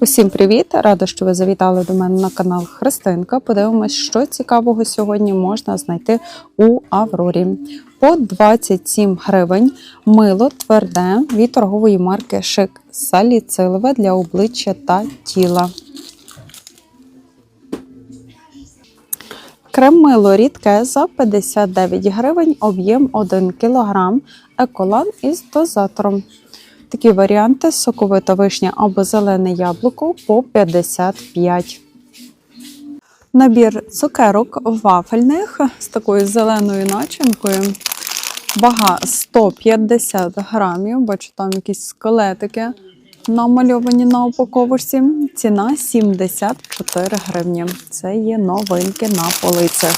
Усім привіт! Рада, що ви завітали до мене на канал Христинка. Подивимось, що цікавого сьогодні можна знайти у Аврорі. По 27 гривень мило тверде від торгової марки Шик саліцилове для обличчя та тіла. Крем-мило рідке за 59 гривень, об'єм 1 кг, еколан із дозатором. Такі варіанти соковита вишня або зелене яблуко по 55. Набір цукерок вафельних з такою зеленою начинкою. Вага 150 грамів. Бачу, там якісь скелетики намальовані на упаковочці. Ціна 74 гривні. Це є новинки на полицях.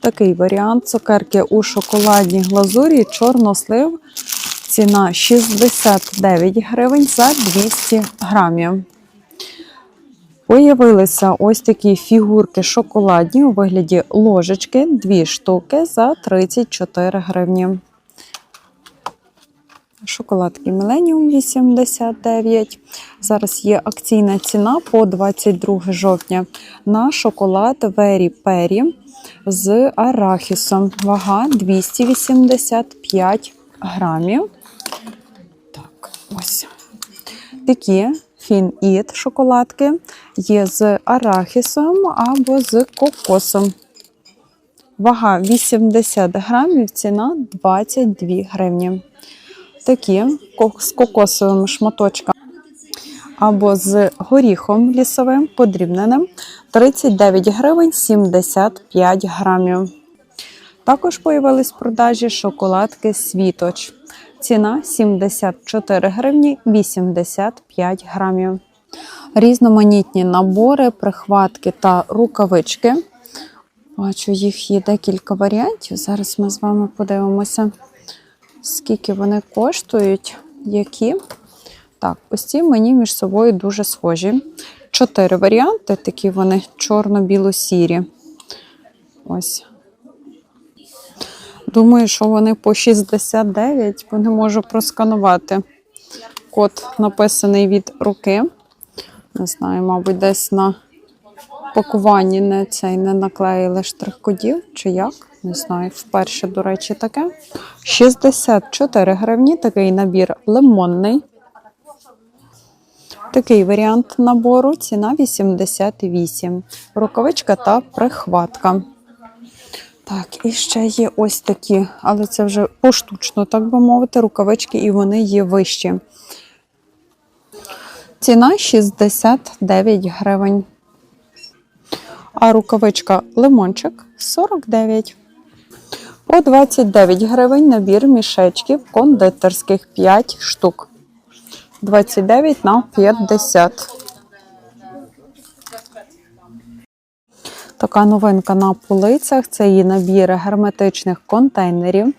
Такий варіант цукерки у шоколадній глазурі, чорнослив. Ціна 69 гривень за 200 грамів. Появилися ось такі фігурки шоколадні у вигляді ложечки, дві штуки за 34 гривні. Шоколадки Millennium 89. Зараз є акційна ціна по 22 жовтня на шоколад Very Perry з арахісом. Вага 285 грамів. Так, ось. Такі фін-іт шоколадки є з арахісом або з кокосом. Вага 80 грамів, ціна 22 гривні. Такі з кокосовими шматочками або з горіхом лісовим подрібненим 39 гривень 75 грамів. Також появились в продажі шоколадки Світоч. Ціна 74 гривні 85 грамів. Різноманітні набори, прихватки та рукавички. Бачу, їх є декілька варіантів. Зараз ми з вами подивимося, скільки вони коштують, які. Так, ось ці мені між собою дуже схожі. Чотири варіанти, такі вони чорно-біло-сірі. Ось. Думаю, що вони по 69, бо не можу просканувати. Код написаний від руки. Не знаю, мабуть, десь на пакуванні не цей не наклеїли штрих-кодів, чи як. Не знаю, вперше, до речі, таке. 64 гривні, такий набір лимонний. Такий варіант набору, ціна 88. Рукавичка та прихватка. Так, і ще є ось такі, але це вже поштучно, так би мовити, рукавички, і вони є вищі. Ціна 69 гривень. А рукавичка лимончик 49. По 29 гривень набір мішечків кондитерських 5 штук. 29 на 50. Така новинка на полицях це її набір герметичних контейнерів.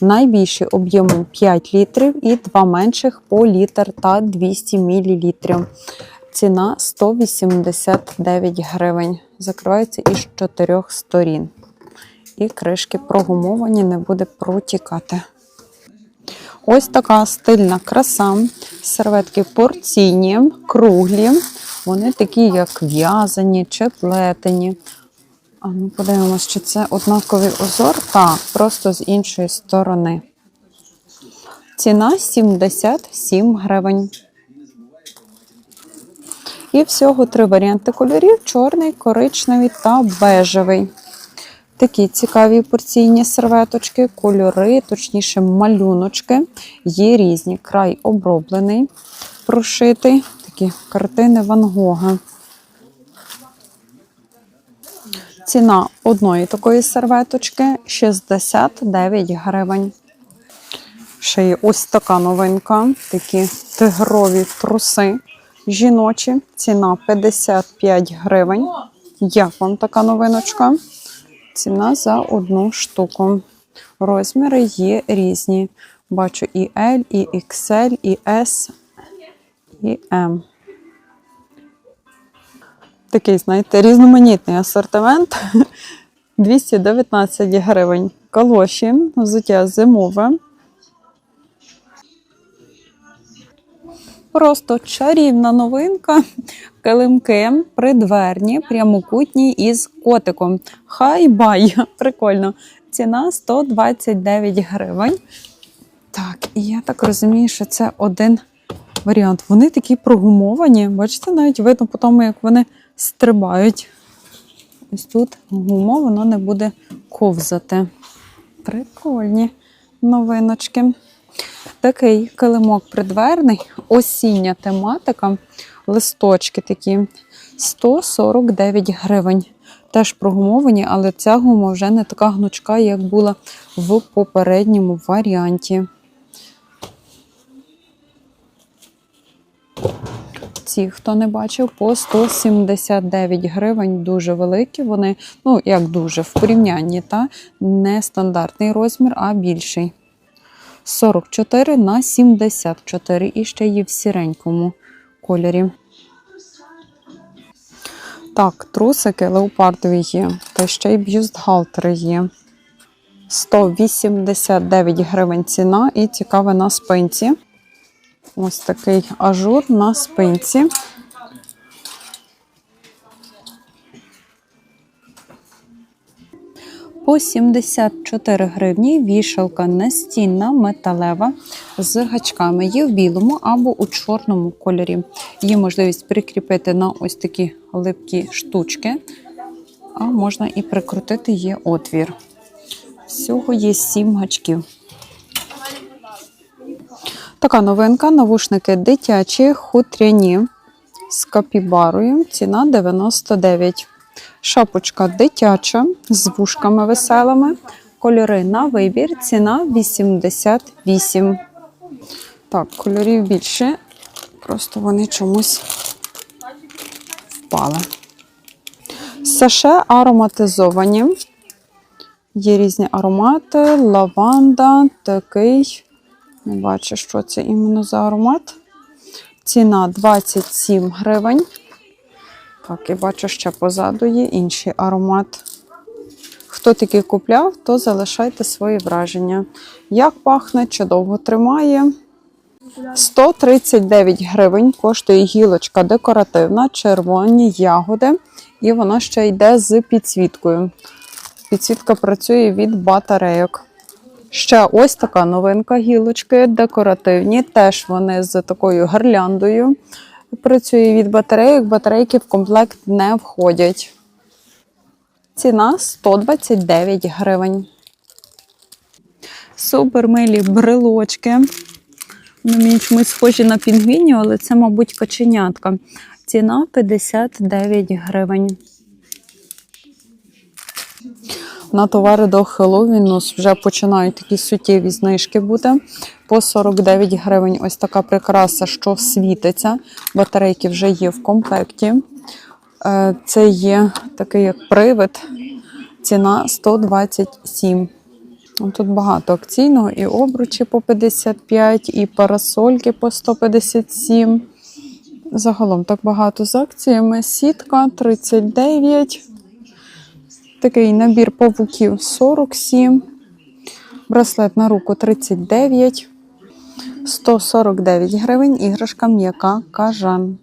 Найбільший об'ємом 5 літрів і два менших по літр та 200 мл. Ціна 189 гривень. Закривається із чотирьох сторін. І кришки прогумовані, не буде протікати. Ось така стильна краса. Серветки порційні, круглі. Вони такі, як в'язані чи плетені. А ну подивимось, чи це однаковий узор. Так, просто з іншої сторони. Ціна 77 гривень. І всього три варіанти кольорів: чорний, коричневий та бежевий. Такі цікаві порційні серветочки, кольори, точніше, малюночки. Є різні. Край оброблений, прошитий. Такі картини Ван Гога. Ціна одної такої серветочки 69 гривень. Ще є ось така новинка, такі тигрові труси жіночі. Ціна 55 гривень. Як вам така новиночка? Ціна за одну штуку. Розміри є різні. Бачу і L, і XL, і S, і M. Такий, знаєте, різноманітний асортимент. 219 гривень. Калоші, взуття зимове. Просто чарівна новинка. Килимки придверні, прямокутні із котиком. Хай бай! Прикольно. Ціна 129 гривень. Так, і я так розумію, що це один варіант. Вони такі прогумовані. Бачите, навіть видно по тому, як вони стрибають. Ось тут гума, воно не буде ковзати. Прикольні новиночки. Такий килимок придверний, осіння тематика, листочки такі 149 гривень. Теж прогумовані, але ця гума вже не така гнучка, як була в попередньому варіанті. Ці, хто не бачив, по 179 гривень дуже великі. Вони, ну як дуже, в порівнянні, та не стандартний розмір, а більший. 44 на 74 і ще є в сіренькому кольорі. Так, трусики леопардові є, та ще й бюстгальтери є. 189 гривень ціна і цікаве на спинці. Ось такий ажур на спинці. По 74 гривні вішалка настінна металева з гачками. Є в білому або у чорному кольорі. Є можливість прикріпити на ось такі липкі штучки, а можна і прикрутити є отвір. Всього є 7 гачків. Така новинка: навушники дитячі, хутряні з капібарою. Ціна 99. Шапочка дитяча з вушками веселими. Кольори на вибір. Ціна 88. Так, кольорів більше. Просто вони чомусь впали. Саше ароматизовані. Є різні аромати, лаванда, такий. Не бачу, що це іменно за аромат. Ціна 27 гривень. Так, і бачу, ще позаду є інший аромат. Хто такий купляв, то залишайте свої враження. Як пахне, чи довго тримає. 139 гривень коштує гілочка декоративна, червоні ягоди, і вона ще йде з підсвіткою. Підсвітка працює від батарейок. Ще ось така новинка гілочки декоративні. Теж вони з такою гирляндою. Працює від батарейок. Батарейки в комплект не входять. Ціна 129 гривень. Супер милі брелочки. Вони мені чомусь схожі на пінгвінів, але це, мабуть, каченятка. Ціна 59 гривень. На товари до Хеллоуіну вже починають такі суттєві знижки бути. По 49 гривень ось така прикраса, що світиться. Батарейки вже є в комплекті. Е, Це є такий як привид. Ціна 127. Тут багато акційного, і обручі по 55, і парасольки по 157. Загалом так багато з акціями. Сітка 39. Такий набір павуків 47. Браслет на руку 39. 149 гривень. Іграшка м'яка кажан.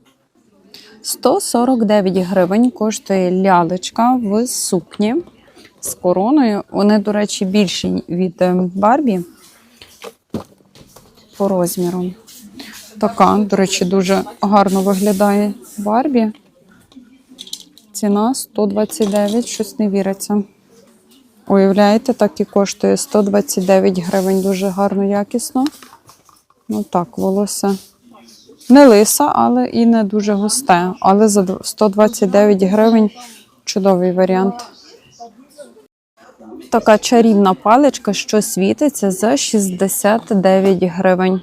149 гривень коштує лялечка в сукні з короною. Вони, до речі, більші від е, Барбі по розміру. Така, до речі, дуже гарно виглядає Барбі. Ціна 129, щось не віриться. Уявляєте, так і коштує 129 гривень, дуже гарно, якісно. Ну так, волосся не лиса, але і не дуже густе. Але за 129 гривень чудовий варіант. Така чарівна паличка, що світиться за 69 гривень.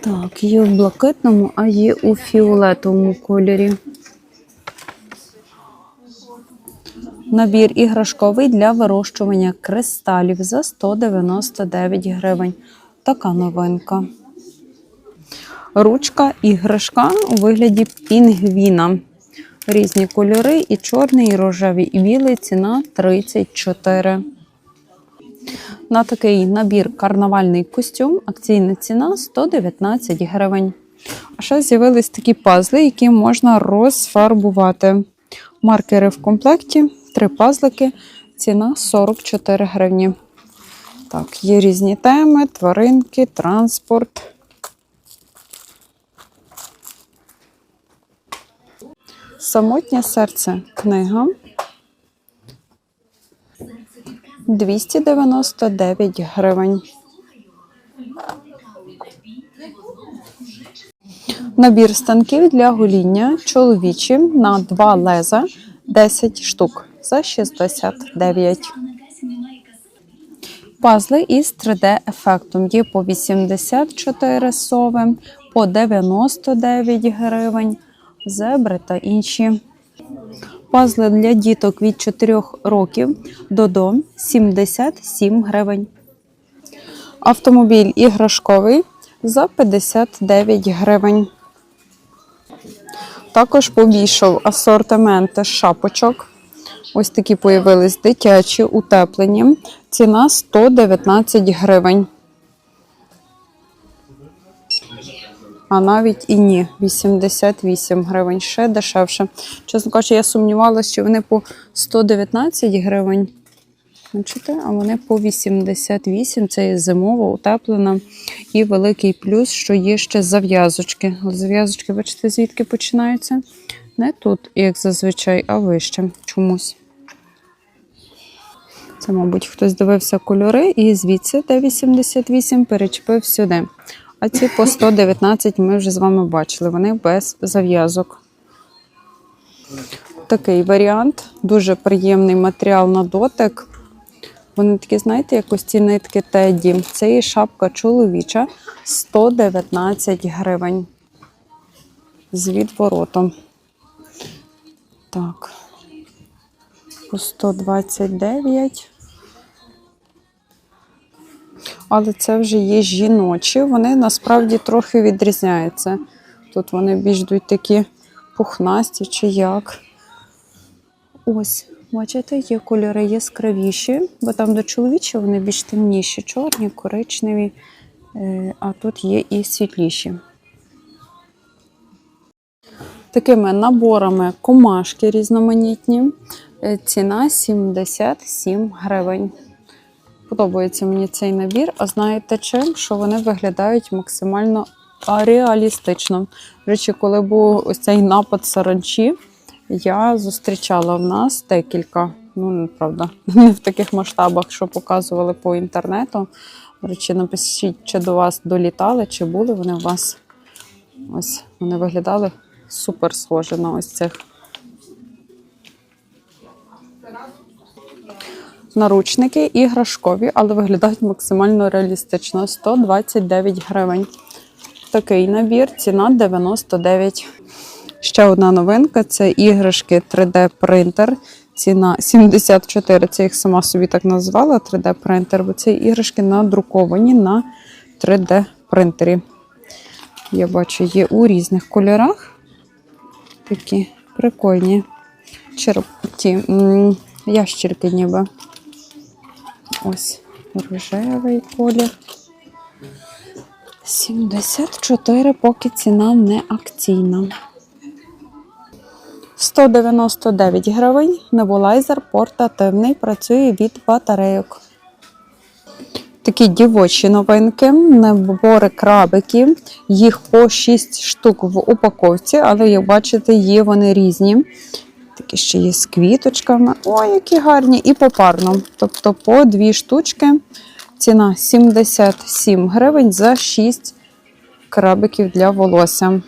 Так, є в блакитному, а є у фіолетовому кольорі. Набір іграшковий для вирощування кристалів за 199 гривень. Така новинка. Ручка іграшка у вигляді пінгвіна. Різні кольори, і чорний, і рожевий, і білий. Ціна 34. На такий набір карнавальний костюм. Акційна ціна 119 гривень. А ще з'явились такі пазли, які можна розфарбувати. Маркери в комплекті, три пазлики, ціна 44 гривні. Так, є різні теми, тваринки, транспорт. Самотнє серце книга. 299 гривень. Набір станків для гоління чоловічі на два леза 10 штук за 69. Пазли із 3D-ефектом є по 84 сови, по 99 гривень, зебри та інші. Пазли для діток від 4 років до 77 гривень. Автомобіль іграшковий за 59 гривень. Також побільшав асортимент шапочок. Ось такі появились дитячі, утеплені. Ціна 119 гривень. А навіть і ні, 88 гривень, ще дешевше. Чесно кажучи, я сумнівалася, що вони по 119 гривень. Бачите, а вони по 88, це є зимова, утеплена. І великий плюс, що є ще зав'язочки. Зав'язочки, бачите, звідки починаються? Не тут, як зазвичай, а вище чомусь. Це, мабуть, хтось дивився кольори і звідси, де 88, перечепив сюди. А ці по 119 ми вже з вами бачили. Вони без зав'язок. Такий варіант. Дуже приємний матеріал на дотик. Вони такі, знаєте, як ось ці нитки Теді. Це є шапка чоловіча 119 гривень. З відворотом. Так. По 129. Але це вже є жіночі. Вони насправді трохи відрізняються. Тут вони більш йдуть такі пухнасті чи як. Ось, бачите, є кольори яскравіші, бо там до чоловічі вони більш темніші, чорні, коричневі, е, а тут є і світліші. Такими наборами комашки різноманітні. Е, Ціна 77 гривень. Подобається мені цей набір, а знаєте чим? Що вони виглядають максимально реалістично. Речі, коли був ось цей напад саранчі, я зустрічала в нас декілька, ну правда, не в таких масштабах, що показували по інтернету. До речі, напишіть, чи до вас долітали, чи були вони у вас. Ось вони виглядали супер схожі на ось цих. Наручники іграшкові, але виглядають максимально реалістично. 129 гривень. Такий набір, ціна 99. Ще одна новинка це іграшки 3D-принтер. Ціна 74. Це їх сама собі так назвала 3D-принтер, бо це іграшки надруковані на 3D-принтері. Я бачу, є у різних кольорах. Такі прикольні. Черп... ті, м, ящірки ніби. Ось рожевий колір. 74, поки ціна не акційна. 199 гривень. Небулайзер портативний, працює від батарейок. Такі дівочі новинки, набори крабиків. Їх по 6 штук в упаковці, але, як бачите, є вони різні. Такі ще є з квіточками. Ой, які гарні! І попарно. Тобто по дві штучки. Ціна 77 гривень за 6 крабиків для волосся.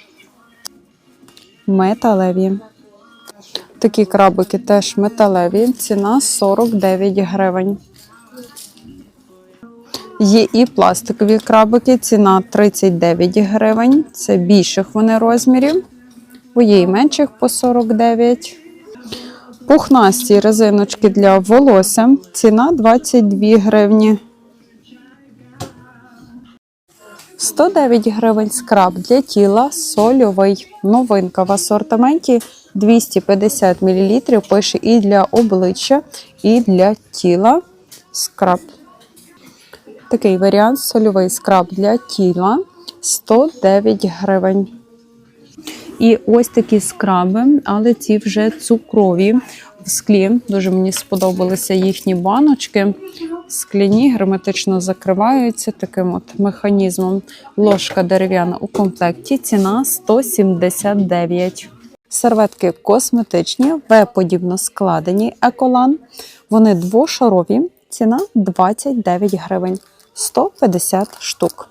Металеві. Такі крабики теж металеві. Ціна 49 гривень. Є і пластикові крабики, ціна 39 гривень. Це більших вони розмірів. Є і менших по 49. Пухнасті резиночки для волосся. Ціна 22 гривні. 109 гривень скраб для тіла сольовий. Новинка в асортименті 250 мл. Пише і для обличчя, і для тіла скраб. Такий варіант сольовий скраб для тіла 109 гривень. І ось такі скраби, але ці вже цукрові в склі. Дуже мені сподобалися їхні баночки. Скляні герметично закриваються таким от механізмом. Ложка дерев'яна у комплекті. Ціна 179. Серветки косметичні, В-подібно складені еколан. Вони двошарові. Ціна 29 гривень, 150 штук.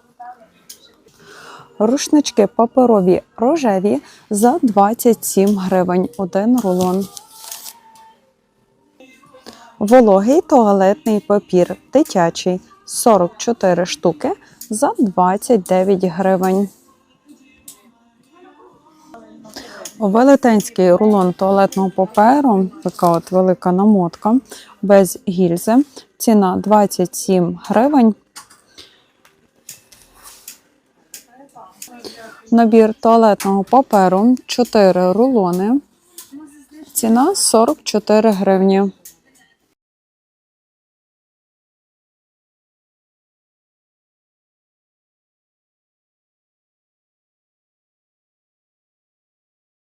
Рушнички паперові рожеві за 27 гривень один рулон. Вологий туалетний папір дитячий 44 штуки за 29 гривень. Велетенський рулон туалетного паперу, така от велика намотка без гільзи. Ціна 27 гривень. Набір туалетного паперу 4 рулони. Ціна 44 гривні.